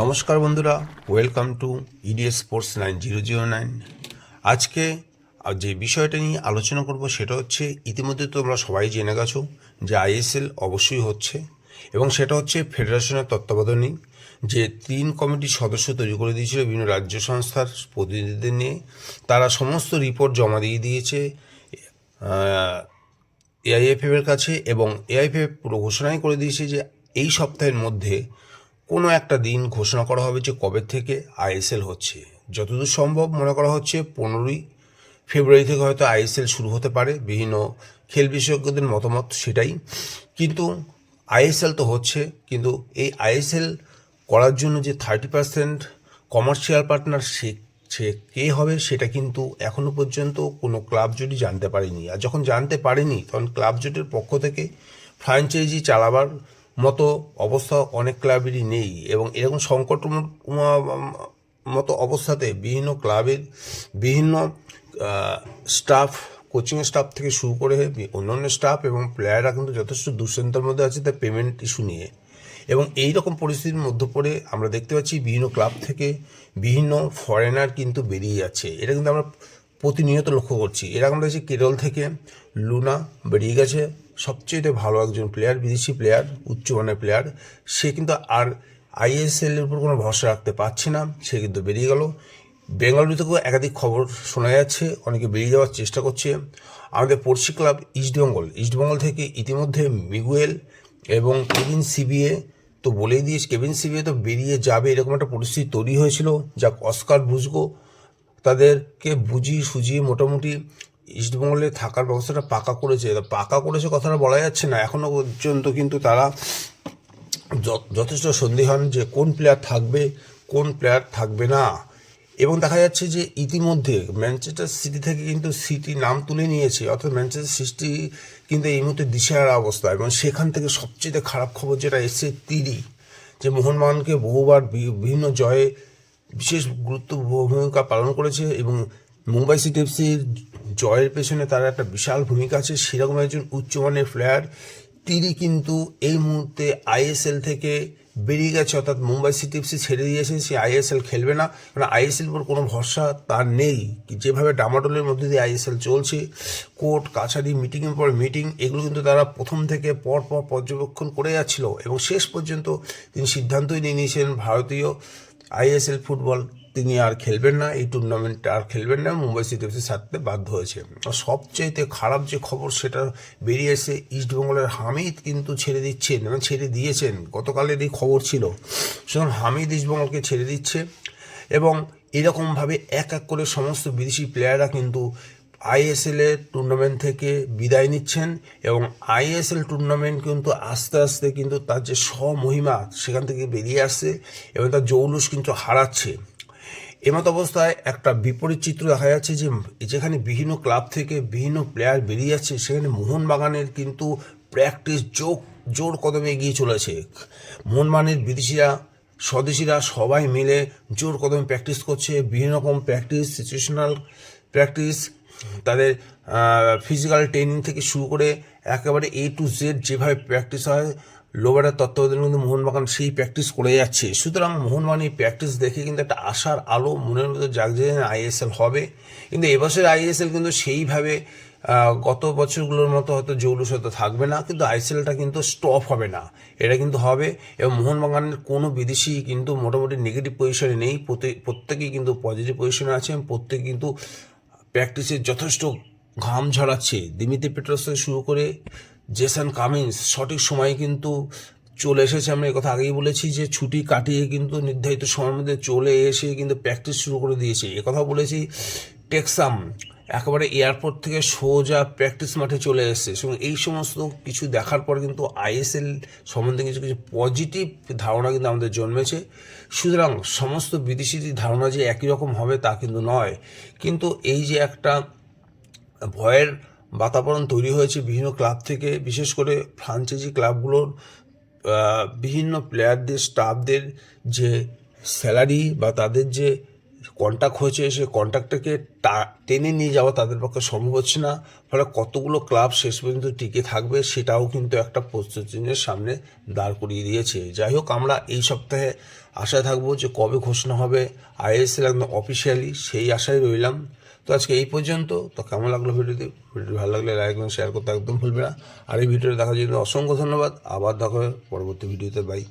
নমস্কার বন্ধুরা welcome to EDS sports nine zero zero nine আজকে যে বিষয়টা নিয়ে আলোচনা করব সেটা হচ্ছে, ইতিমধ্যে তোমরা সবাই জেনে গেছো যে আইএসএল অবশ্যই হচ্ছে এবং সেটা হচ্ছে ফেডারেশনের তত্ত্বাবধানেই যে তিন কমিটির সদস্য তৈরি করে দিয়েছিল বিভিন্ন রাজ্য সংস্থার প্রতিনিধিদের নিয়ে। তারা সমস্ত রিপোর্ট জমা দিয়ে দিয়েছে এআইএফএফ এর কাছে এবং এআইএফএফ পুরো ঘোষণাই করে দিয়েছে যে এই সপ্তাহের মধ্যে কোনো একটা দিন ঘোষণা করা হবে যে কবে থেকে আইএসএল হচ্ছে। যতদূর সম্ভব মনে করা হচ্ছে পনেরোই ফেব্রুয়ারি থেকে হয়তো আইএসএল শুরু হতে পারে, বিভিন্ন খেল বিশেষজ্ঞদের মতামত সেটাই। কিন্তু আইএসএল তো হচ্ছে, কিন্তু এই আইএসএল করার জন্য যে থার্টি পার্সেন্ট কমার্শিয়াল পার্টনার সে সে কে হবে সেটা কিন্তু এখনও পর্যন্ত কোনো ক্লাব জুটি জানতে পারেনি। আর যখন জানতে পারেনি, তখন ক্লাব জুটের পক্ষ থেকে ফ্র্যাঞ্চাইজি চালাবার মতো অবস্থা অনেক ক্লাবেরই নেই এবং এরকম সংকট মতো অবস্থাতে বিভিন্ন ক্লাবের বিভিন্ন স্টাফ কোচিং স্টাফ থেকে শুরু করে অন্যান্য স্টাফ এবং প্লেয়াররা কিন্তু যথেষ্ট দুশ্চিন্তার মধ্যে আছে তার পেমেন্ট ইস্যু নিয়ে। এবং এই রকম পরিস্থিতির মধ্যে পড়ে আমরা দেখতে পাচ্ছি বিভিন্ন ক্লাব থেকে বিভিন্ন ফরেনার কিন্তু বেরিয়ে যাচ্ছে। এটা কিন্তু আমরা প্রতিনিয়ত লক্ষ্য করছি। এরকম দেখছি কেরল থেকে লুনা বেরিয়ে গেছে। সবচেয়ে ভালো একজন প্লেয়ার বিদেশি প্লেয়ার উচ্চমানের প্লেয়ার সে কিন্তু আর আইএসএল এর উপর কোনো ভরসা রাখতে পারছে না, সে কিন্তু বেরিয়ে গেল। বেঙ্গালুরু থেকেও একাধিক খবর শোনা যাচ্ছে, অনেকে বেরিয়ে যাওয়ার চেষ্টা করছে। আমাদের পড়শি ক্লাব ইস্টবেঙ্গল ইস্টবেঙ্গল থেকে ইতিমধ্যে মিগুয়েল এবং কেভিন সিবিএ তো বলেই দিয়েছে, কেভিন সিবিএ তো বেরিয়ে যাবে, এরকম একটা পরিস্থিতি তৈরি হয়েছিল। যা অস্কার বুঝগো তাদেরকে বুঝিয়ে সুজিয়ে মোটামুটি ইস্টবেঙ্গলে থাকার ব্যবস্থাটা পাকা করেছে। পাকা করেছে কথাটা বলা যাচ্ছে না। এখনও পর্যন্ত কিন্তু তারা যথেষ্ট সন্দেহান যে কোন প্লেয়ার থাকবে, কোন প্লেয়ার থাকবে না। এবং দেখা যাচ্ছে যে ইতিমধ্যে ম্যানচেস্টার সিটি থেকে কিন্তু সিটি নাম তুলে নিয়েছে। অর্থাৎ ম্যানচেস্টার সিটি কিন্তু এই মুহূর্তে দিশেহারা অবস্থা। এবং সেখান থেকে সবচেয়ে খারাপ খবর যেটা এসছে তিরি, যে মোহনবাগানকে বহুবার বিভিন্ন জয়ে বিশেষ গুরুত্ব ভূমিকা পালন করেছে এবং মুম্বাই সিটি এফসির জয়ের পেছনে তার একটা বিশাল ভূমিকা আছে। সেরকম একজন উচ্চমানের প্লেয়ার। তিনি কিন্তু এই মুহূর্তে আইএসএল থেকে বেরিয়ে গেছে, অর্থাৎ মুম্বাই সিটি এফসি ছেড়ে দিয়েছে সে আইএসএল খেলবে না। মানে আইএসএল উপর কোনো ভরসা তার নেই। যেভাবে ডামাডোলের মধ্যে দিয়ে আইএসএল চলছে, কোর্ট কাছারি মিটিংয়ের পর মিটিং, এগুলো কিন্তু তারা প্রথম থেকে পর পর পর্যবেক্ষণ করে যাচ্ছিল। এবং শেষ পর্যন্ত তিনি সিদ্ধান্তই নিয়ে নিয়েছেন ভারতীয় আইএসএল ফুটবল তিনি আর খেলবেন না, এই টুর্নামেন্টটা আর খেলবেন না, মুম্বাই সিটি এফসি ছাড়তে বাধ্য হয়েছে। আর সবচাইতে খারাপ যে খবর, সেটা বেরিয়ে এসে ইস্টবেঙ্গলের হামিদ কিন্তু ছেড়ে দিচ্ছেন এবং ছেড়ে দিয়েছেন। গতকালের এই খবর ছিল সুতরাং হামিদ ইস্টবেঙ্গলকে ছেড়ে দিচ্ছে এবং এরকমভাবে এক এক করে সমস্ত বিদেশি প্লেয়াররা কিন্তু আইএসএল এর টুর্নামেন্ট থেকে বিদায় নিচ্ছেন এবং আইএসএল টুর্নামেন্ট কিন্তু আস্তে আস্তে কিন্তু তার যে স্বমহিমা, সেখান থেকে বেরিয়ে আসছে এবং তার জৌলুস কিন্তু হারাচ্ছে। এমত অবস্থায় একটা বিপরীত চিত্র দেখা যাচ্ছে যে যেখানে বিভিন্ন ক্লাব থেকে বিভিন্ন প্লেয়ার বেরিয়ে যাচ্ছে, সেখানে মোহনবাগানের কিন্তু প্র্যাকটিস জোর জোর কদমে এগিয়ে চলেছে। মোহনবাগানের বিদেশিরা, স্বদেশিরা সবাই মিলে জোর কদমে প্র্যাকটিস করছে, বিভিন্ন রকম প্র্যাকটিস সিচুয়েশনাল প্র্যাকটিস, তাদের ফিজিক্যাল ট্রেনিং থেকে শুরু করে একেবারে এ টু জেড যেভাবে প্র্যাকটিস হয় লোবারের তত্ত্বাবধানে কিন্তু মোহনবাগান সেই প্র্যাকটিস করে যাচ্ছে। সুতরাং মোহনবাগান এই প্র্যাকটিস দেখে কিন্তু একটা আশার আলো মনের মধ্যে জাগছে আইএসএল হবে। কিন্তু এবছর আইএসএল কিন্তু সেইভাবে গত বছরগুলোর মতো হয়তো জৌলুস হয়তো থাকবে না, কিন্তু আইএসএলটা কিন্তু স্টপ হবে না। এটা কিন্তু হবে এবং মোহনবাগানের কোনো বিদেশি কিন্তু মোটামুটি নেগেটিভ পজিশনে নেই। প্রত্যেক- প্রত্যেকেই কিন্তু পজিটিভ পজিশনে আছে এবং প্রত্যেকে কিন্তু প্র্যাকটিসে যথেষ্ট ঘাম ঝরাচ্ছে। দিমিত্রি পেট্রোস থেকে শুরু করে জেসন কামিন্স, সঠিক সময়ে কিন্তু চলে এসেছে। আমরা কথা আগেই বলেছি যে ছুটি কাটিয়ে কিন্তু নির্ধারিত সময়ের মধ্যে চলে এসে কিন্তু প্র্যাকটিস শুরু করে দিয়েছে। কথা বলেছি, টেক্সাম একেবারে এয়ারপোর্ট থেকে সোজা প্র্যাকটিস মাঠে চলে এসেছে। এবং এই সমস্ত কিছু দেখার পর কিন্তু আইএসএল সম্বন্ধে কিছু কিছু পজিটিভ ধারণা কিন্তু আমাদের জন্মেছে। সুতরাং সমস্ত বিদেশি ধারণা যে একই রকম হবে তা কিন্তু নয়। কিন্তু এই যে একটা ভয়ের বাতাবরণ তৈরি হয়েছে বিভিন্ন ক্লাব থেকে, বিশেষ করে ফ্রাঞ্চাইজি ক্লাবগুলোর বিভিন্ন প্লেয়ারদের, স্টাফদের যে স্যালারি বা তাদের যে কন্ট্যাক্ট হয়েছে, সে কন্ট্যাক্টটাকে টেনে নিয়ে যাওয়া তাদের পক্ষে সম্ভব হচ্ছে না। ফলে কতগুলো ক্লাব শেষ পর্যন্ত টিকে থাকবে সেটাও কিন্তু একটা প্রস্তুতির সামনে দাঁড় করিয়ে দিয়েছে। যাই হোক, আমরা এই সপ্তাহে আশায় থাকব যে কবে ঘোষণা হবে। আইএসএল একদম অফিসিয়ালি সেই আশায় রইলাম। তো আজকে এই পর্যন্ত। তো কেমন লাগল ভিডিওটি? ভিডিও ভালো লাগলে লাইক এবং শেয়ার করতে একদম ভুলবে না। আর এই ভিডিওটা দেখার জন্য অসংখ্য ধন্যবাদ। আবার দেখা হবে পরবর্তী ভিডিওতে। বাই